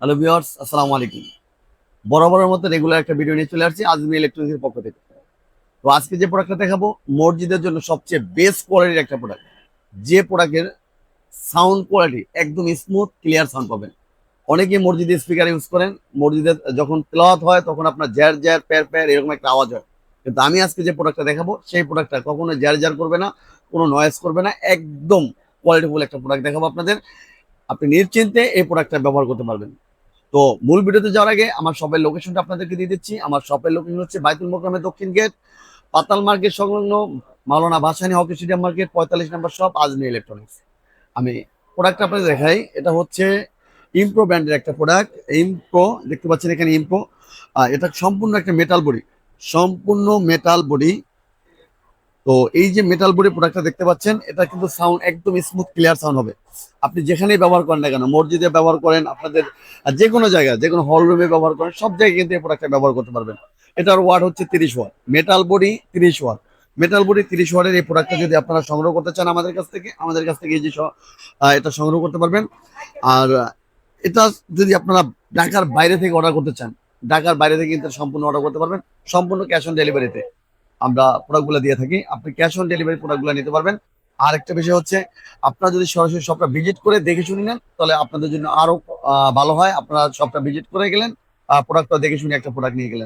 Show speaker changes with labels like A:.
A: Hello viewers আসসালামু আলাইকুম। বরাবরের মতো রেগুলার একটা ভিডিও নিয়ে চলে আসছি আজমি ইলেকট্রনিক্সের পক্ষ থেকে। তো আজকে যে প্রোডাক্টটা দেখাবো, মসজিদের জন্য সবচেয়ে বেস্ট কোয়ালিটির একটা প্রোডাক্ট যে প্রোডাক্টের সাউন্ড কোয়ালিটি একদম স্মুথ ক্লিয়ার সাউন্ড পাবেন। অনেকে মসজিদে স্পিকার ইউজ করেন। মসজিদে যখন ক্লথ হয়, তখন আপনার জ্যার জ্যার, প্যার প্যার এরকম একটা আওয়াজ হয়। কিন্তু আমি আজকে যে প্রোডাক্টটা দেখাবো, সেই প্রোডাক্টটা কখনো জ্যার জ্যার করবে না, কোনো নয়েজ করবে না, একদম কোয়ালিটিফুল একটা প্রোডাক্ট দেখাবো আপনাদের। আপনি নিশ্চিন্তে এই প্রোডাক্টটা ব্যবহার করতে পারবেন। তো মূল ভিডিওতে যাওয়ার আগে আমার শপের লোকেশনটা আপনাদেরকে দিয়ে দিচ্ছি। আমার শপের লোকেশন হচ্ছে বাইতুল মোকামের দক্ষিণ গেট পাতাল মার্কেট সংলগ্ন Maulana Bhasani hockey stadium market, পঁয়তাল্লিশ নম্বর শপ আজমি ইলেকট্রনিক্স আমি প্রোডাক্ট আপনাদের দেখাই। এটা হচ্ছে ইমপ্রো ব্র্যান্ডের একটা প্রোডাক্ট ইমপ্রো দেখতে পাচ্ছেন এখানে ইমপ্রো এটা সম্পূর্ণ একটা মেটাল বডি সম্পূর্ণ মেটাল বডি তো এই যে মেটাল বডি প্রোডাক্টটা দেখতে পাচ্ছেন, এটা কিন্তু সাউন্ড একদম স্মুথ ক্লিয়ার সাউন্ড হবে। আপনি যেখানেই ব্যবহার করেন না কেন, মসজিদে ব্যবহার করেন, আপনাদের যে কোনো জায়গায়, যে কোনো হল রুমে ব্যবহার করেন, সব জায়গায় কিন্তু এই প্রোডাক্টটা ব্যবহার করতে পারবেন। এটার ওয়ার্ড হচ্ছে তিরিশ ওয়াট মেটাল বডি তিরিশ ওয়াট মেটাল বডি তিরিশ ওয়াটের এই প্রোডাক্টটা যদি আপনারা সংগ্রহ করতে চান আমাদের কাছ থেকে, আমাদের কাছ থেকে এই যে এটা সংগ্রহ করতে পারবেন। আর, এটা যদি আপনারা ঢাকার বাইরে থেকে অর্ডার করতে চান, ঢাকার বাইরে থেকে কিন্তু সম্পূর্ণ অর্ডার করতে পারবেন। সম্পূর্ণ ক্যাশ অন ডেলিভারিতে আমরা প্রোডাক্টগুলো দিয়ে থাকি আপনি ক্যাশ অন ডেলিভারি প্রোডাক্টগুলো নিতে পারবেন। আর একটা বিষয় হচ্ছে আপনারা যদি সরাসরি শপটা ভিজিট করে দেখে শুনে নেন তাহলে আপনাদের জন্য আরও আহ, ভালো হয়। আপনারা শপটা ভিজিট করে গেলেন প্রোডাক্টটা দেখে শুনে একটা প্রোডাক্ট নিয়ে গেলেন।